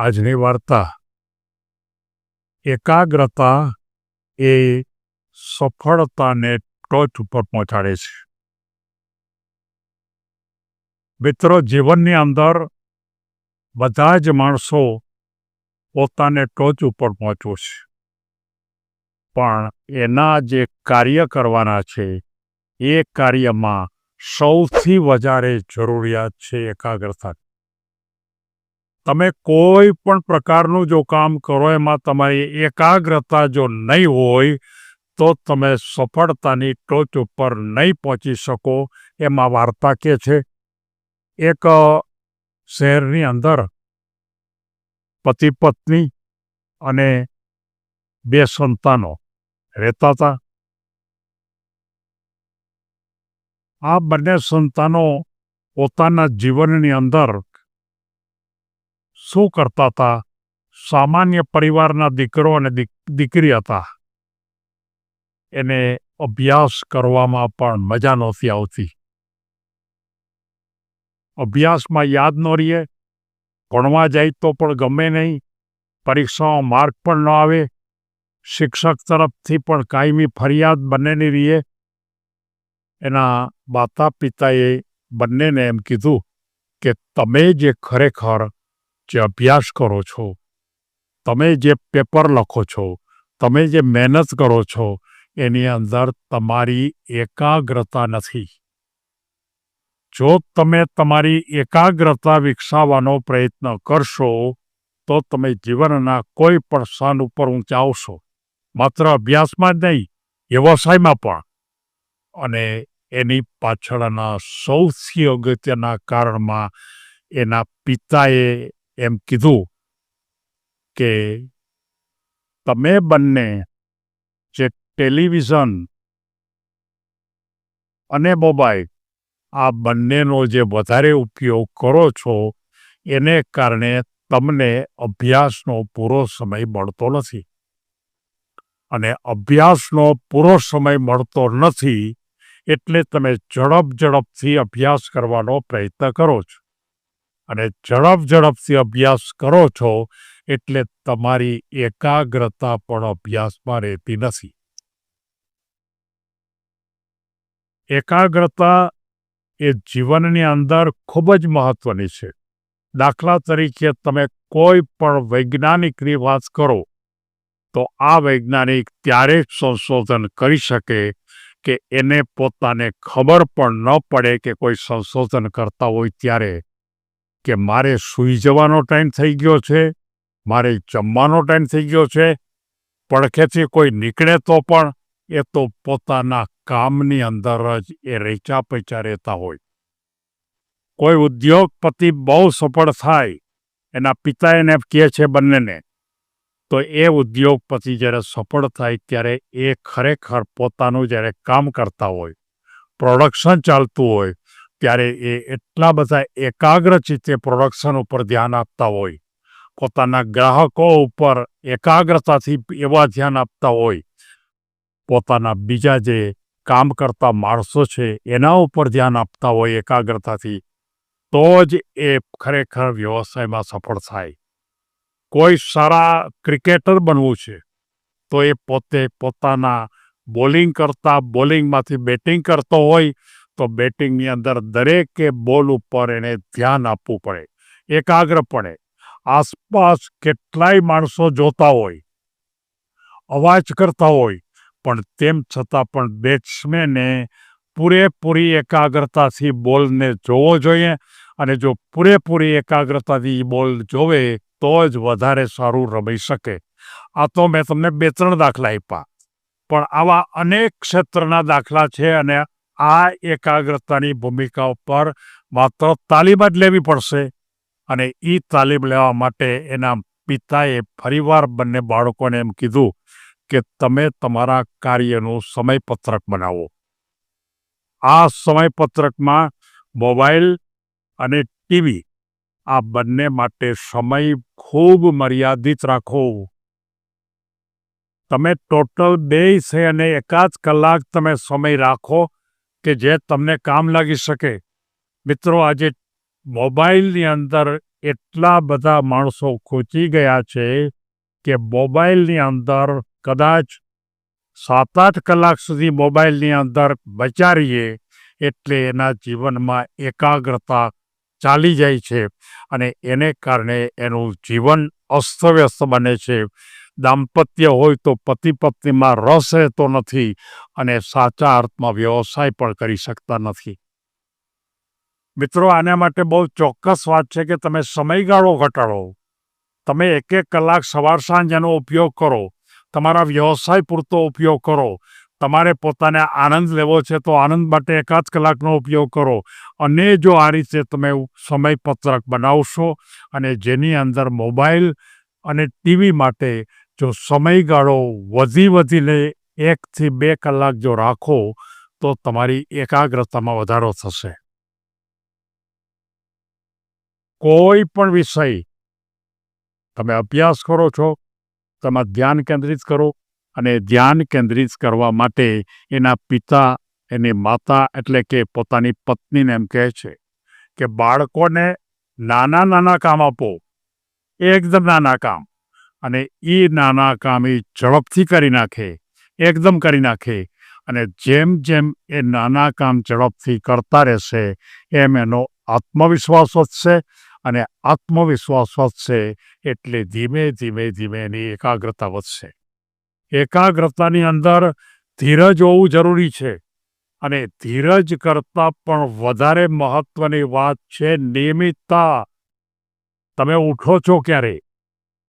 આજની વાર્તા. એકાગ્રતા એ સફળતાને ટોચ ઉપર પહોંચાડે છે. મિત્રો, જીવનની અંદર બધા જ માણસો પોતાને ટોચ ઉપર પહોંચવું છે. પણ એના જે કાર્ય કરવાના છે, એ કાર્યમાં સૌથી વધારે જરૂરિયાત છે એકાગ્રતા તમે કોઈ પણ પ્રકારનું જો કામ કરો, એમાં તમારી એકાગ્રતા જો નહીં હોય, તો તમે સફળતાની ટોચ ઉપર નહીં પહોંચી શકો, એમાં વાર્તા કે છે. એક શહેરની અંદર પતિ પત્ની અને બે સંતાનો રહેતા હતા. આ બંને સંતાનો પોતાના જીવનની અંદર શું કરતા હતા? સામાન્ય પરિવારના દીકરો અને દીકરી હતા. એને અભ્યાસ કરવામાં પણ મજા નહોતી આવતી. અભ્યાસમાં યાદ ન રહીએ, ભણવા જાય તો પણ ગમે નહીં, પરીક્ષામાં માર્ક પણ ન આવે, શિક્ષક તરફથી પણ કાયમી ફરિયાદ બંનેની રહીએ. એના માતા પિતાએ બંનેને એમ કીધું કે, તમે જે ખરેખર જે અભ્યાસ કરો છો, તમે જે પેપર લખો છો, તમે જે મહેનત કરો છો, એની અંદર તમારી એકાગ્રતા નથી. જો તમે તમારી એકાગ્રતા વિકસાવવાનો પ્રયત્ન કરશો, તો તમે જીવનના કોઈ પણ સ્થાન ઉપર ઊંચા આવશો માત્ર અભ્યાસમાં જ નહીં, વ્યવસાયમાં પણ. અને એની પાછળના સૌથી અગત્યના કારણમાં એના પિતાએ એમ કીધું કે તમે બંને જે ટેલિવિઝન અને મોબાઈલ આ બંનેનો જે વધારે ઉપયોગ કરો છો, એને કારણે તમને અભ્યાસનો પૂરો સમય મળતો નથી. અને અભ્યાસનો પૂરો સમય મળતો નથી એટલે તમે ઝડપ ઝડપથી અભ્યાસ કરવાનો પ્રયત્ન કરો છો. અને ઝડપ ઝડપથી અભ્યાસ કરો છો એટલે તમારી એકાગ્રતા પણ અભ્યાસમાં રહેતી નથી. એકાગ્રતા એ જીવનની અંદર ખૂબ જ મહત્વની છે. દાખલા તરીકે તમે કોઈ પણ વૈજ્ઞાનિકની વાત કરો, તો આ વૈજ્ઞાનિક ત્યારે જ સંશોધન કરી શકે કે એને પોતાને ખબર પણ ન પડે કે કોઈ સંશોધન કરતા હોય ત્યારે. કે મારે સૂઈ જવાનો ટાઈમ થઈ ગયો છે, મારે જમવાનો ટાઈમ થઈ ગયો છે, પડખેથી કોઈ નીકળે તો પણ એ તો પોતાના કામની અંદર જ એ રેચા પૈચા રહેતા હોય. કોઈ ઉદ્યોગપતિ બહુ સફળ થાય, એના પિતા એને કહે છે બંનેને, તો એ ઉદ્યોગપતિ જ્યારે સફળ થાય ત્યારે એ ખરેખર પોતાનું જ્યારે કામ કરતા હોય પ્રોડક્શન ચાલતું હોય ત્યારે એ એટલા બધા એકાગ્ર ચિત્તે પ્રોડક્શન ઉપર ધ્યાન આપતા હોય. પોતાના ગ્રાહકો ઉપર એકાગ્રતાથી એવા ધ્યાન આપતા હોય. પોતાના બીજા જે કામ કરતા માણસો છે, એના ઉપર ધ્યાન આપતા હોય એકાગ્રતાથી, તો જ એ ખરેખર વ્યવસાયમાં સફળ થાય. કોઈ સારા ક્રિકેટર બનવું છે, તો એ પોતે પોતાના બોલિંગ કરતા, બોલિંગમાંથી બેટિંગ કરતો હોય તો બેટિંગની અંદર દરેકે બોલ ઉપર એને ધ્યાન આપવું પડે, એકાગ્રપણે. આસપાસ કેટલાય માણસો જોતા હોય, અવાજ કરતા હોય, પણ તેમ છતાં પણ બેટ્સમેને પૂરેપૂરી એકાગ્રતાથી બોલને જોવો જોઈએ અને જો પૂરેપૂરી એકાગ્રતાથી બોલ જોવે તો જ વધારે સારું રમી શકે. આ તો મેં તમને બે ત્રણ દાખલા આપ્યા, પણ આવા અનેક ક્ષેત્રના દાખલા છે અને આ એકાગ્રતાની ભૂમિકા ઉપર માત્ર તાલીમ જ લેવી પડશે અને એ તાલીમ લેવા માટે એના પિતાએ ફરીવાર બંને બાળકોને એમ કીધું કે તમે તમારા કાર્યનું સમયપત્રક બનાવો. આ સમયપત્રકમાં મોબાઈલ અને ટીવી આ બંને માટે સમય ખૂબ મર્યાદિત રાખો. તમે ટોટલ બે છે અને એકાદ કલાક તમે સમય રાખો કે જે તમને કામ લાગી શકે. મિત્રો, આજે મોબાઈલની અંદર એટલા બધા માણસો ખૂંચી ગયા છે કે મોબાઈલની અંદર કદાચ સાત આઠ કલાક સુધી મોબાઈલની અંદર બચારીએ એટલે એના જીવનમાં એકાગ્રતા ચાલી જાય છે અને એને કારણે એનું જીવન અસ્તવ્યસ્ત બને છે. દાંપત્ય હોય તો પતિ પત્નીમાં રસ રહેતો નથી અને સાચા અર્થમાં વ્યવસાય પણ કરી શકતા નથી. મિત્રો, આના માટે બહુ ચોક્કસ વાત છે કે તમે સમયગાળો ઘટાડો. તમે એક એક કલાક સવાર સાંજ એનો ઉપયોગ કરો. તમારા વ્યવસાય પૂરતો ઉપયોગ કરો. તમારે પોતાને આનંદ લેવો છે તો આનંદ માટે એકાદ કલાકનો ઉપયોગ કરો. અને જો આ રીતે તમે સમયપત્રક બનાવશો અને જેની અંદર મોબાઈલ અને ટીવી માટે જો સમયગાળો વધી વધીને એકથી બે કલાક જો રાખો, તો તમારી એકાગ્રતામાં વધારો થશે. કોઈ પણ વિષય તમે અભ્યાસ કરો છો, તમે ધ્યાન કેન્દ્રિત કરો અને ધ્યાન કેન્દ્રિત કરવા માટે એના પિતા, એની માતા એટલે કે પોતાની પત્નીને એમ કહે છે કે, બાળકોને નાના નાના કામ આપો. એકદમ નાના કામ. અને એ નાના કામ એ ઝડપથી કરી નાખે એકદમ કરી નાખે. અને જેમ જેમ એ નાના કામ ઝડપથી કરતા રહેશે, એમ એનો આત્મવિશ્વાસ વધશે. અને આત્મવિશ્વાસ વધશે એટલે ધીમે ધીમે ધીમે એની એકાગ્રતા વધશે. એકાગ્રતાની અંદર ધીરજ હોવું જરૂરી છે. અને ધીરજ કરતાં પણ વધારે મહત્ત્વની વાત છે નિયમિતતા. તમે ઉઠો છો ક્યારે?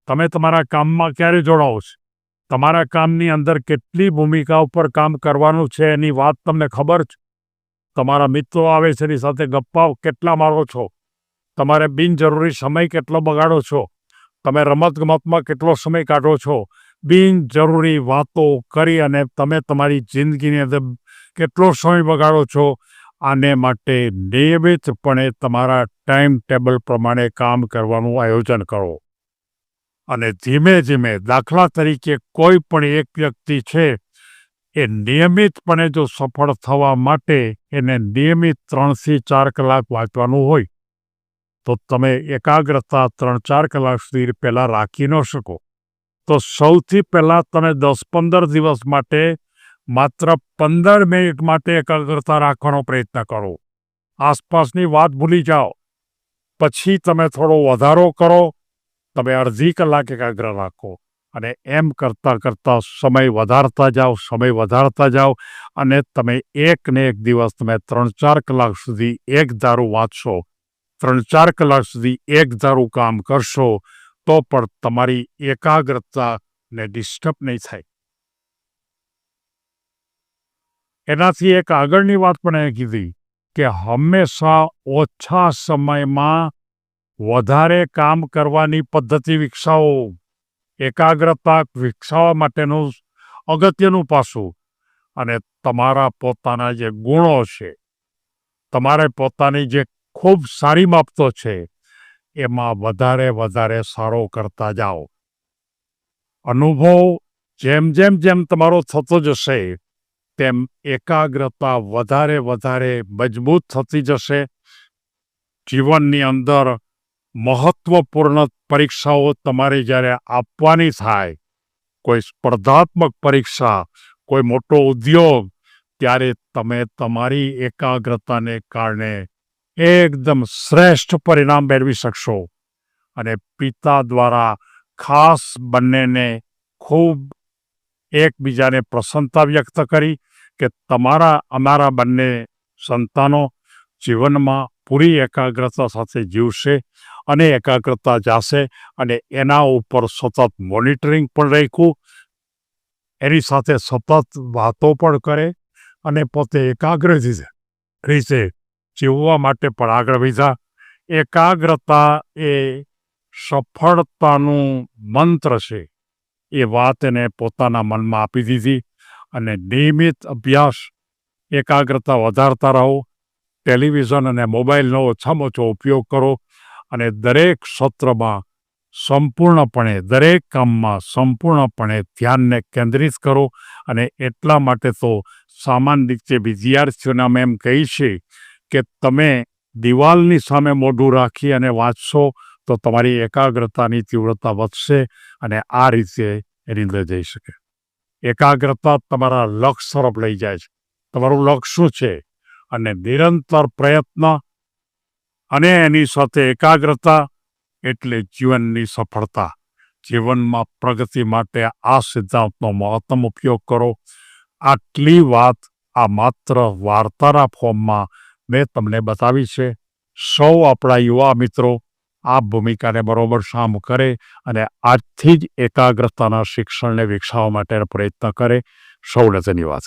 તમે તમારા કામમાં ક્યારે જોડાઓ છો? તમારા કામની અંદર કેટલી ભૂમિકા ઉપર કામ કરવાનું છે એની વાત તમને ખબર છે? તમારા મિત્રો આવે છે એની સાથે ગપ્પા કેટલા મારો છો? તમારે બિનજરૂરી સમય કેટલો બગાડો છો? તમે રમતગમતમાં કેટલો સમય કાઢો છો? બિનજરૂરી વાતો કરી અને તમે તમારી જિંદગીની અંદર કેટલો સમય બગાડો છો? આને માટે નિયમિતપણે તમારા ટાઈમ ટેબલ પ્રમાણે કામ કરવાનું આયોજન કરો. અને ધીમે ધીમે દાખલા તરીકે કોઈ પણ એક વ્યક્તિ છે, એ નિયમિતપણે જો સફળ થવા માટે એને નિયમિત ત્રણથી ચાર કલાક વાંચવાનું હોય, તો તમે એકાગ્રતા ત્રણ ચાર કલાક સુધી પહેલાં રાખી ન શકો. તો સૌથી પહેલાં તમે દસ પંદર દિવસ માટે, માત્ર પંદર મિનિટ માટે એકાગ્રતા રાખવાનો પ્રયત્ન કરો. આસપાસની વાત ભૂલી જાઓ. પછી તમે થોડો વધારો કરો, તમે અડધી કલાક એકાગ્ર રાખો અને એમ કરતાં કરતાં સમય વધારતા જાઓ, સમય વધારતા જાઓ અને તમે એક ને એક દિવસ તમે ત્રણ ચાર કલાક સુધી એક ધારું વાંચશો, ત્રણ ચાર કલાક સુધી એક ધારું કામ કરશો, તો પણ તમારી એકાગ્રતાને ડિસ્ટર્બ નહીં થાય. એનાથી એક આગળની વાત પણ એ કીધી. કે હંમેશા ઓછા સમયમાં વધારે કામ કરવાની પદ્ધતિ વિકસાવો. એકાગ્રતા વિકસાવવા માટેનું અગત્યનું પાસું. અને તમારા પોતાના જે ગુણો છે, તમારે પોતાની જે ખૂબ સારી બાબતો છે, એમાં વધારે વધારે સારો કરતા જાઓ. અનુભવ જેમ જેમ જેમ તમારો થતો જશે તેમ એકાગ્રતા વધારે વધારે મજબૂત થતી જશે. જીવનની અંદર મહત્વપૂર્ણ પરીક્ષાઓ તમારે જ્યારે આપવાની થાય, કોઈ સ્પર્ધાત્મક પરીક્ષા, કોઈ મોટો ઉદ્યોગ, ત્યારે તમે તમારી એકાગ્રતાને કારણે એકદમ શ્રેષ્ઠ પરિણામ મેળવી શકશો. અને પિતા દ્વારા ખાસ બંનેને ખૂબ એકબીજાને પ્રસન્નતા વ્યક્ત કરી કે તમારા, અમારા બંને સંતાનો જીવનમાં પૂરી એકાગ્રતા સાથે જીવશે અને એકાગ્રતા જાશે અને એના ઉપર સતત મોનિટરિંગ પણ રાખ્યું. એની સાથે સતત વાતો પણ કરે અને પોતે એકાગ્ર રીતે જીવવા માટે પણ આગળ વધ્યા. એકાગ્રતા એ સફળતાનું મંત્ર છે. એ વાત એને પોતાના મનમાં આપી દીધી અને નિયમિત અભ્યાસ એકાગ્રતા વધારતા રહો. ટેલિવિઝન અને મોબાઈલનો ઓછામાં ઓછો ઉપયોગ કરો અને દરેક સત્રમાં સંપૂર્ણપણે, દરેક કામમાં સંપૂર્ણપણે ધ્યાનને કેન્દ્રિત કરો અને એટલા માટે તો સામાન્ય રીતે વિદ્યાર્થીઓને અમે એમ કહી કે તમે દિવાલની સામે મોઢું રાખી અને વાંચશો તો તમારી એકાગ્રતાની તીવ્રતા વધશે અને આ રીતે એની અંદર જઈ શકે. એકાગ્રતા તમારા લક્ષ્ય તરફ લઈ જાય છે. તમારું લક્ષ્ય શું છે? અને નિરંતર પ્રયત્ન અને એની સાથે એકાગ્રતા એટલે જીવનની સફળતા. જીવનમાં પ્રગતિ માટે આ સિદ્ધાંતનો મહત્તમ ઉપયોગ કરો. આટલી વાત આ માત્ર વાર્તાના ફોર્મમાં મેં તમને બતાવી છે. સૌ આપણા યુવા મિત્રો આ ભૂમિકાને બરોબર સામ કરે અને આજથી જ એકાગ્રતાના શિક્ષણને વિકસાવવા માટેનો પ્રયત્ન કરે. સૌને ધન્યવાદ.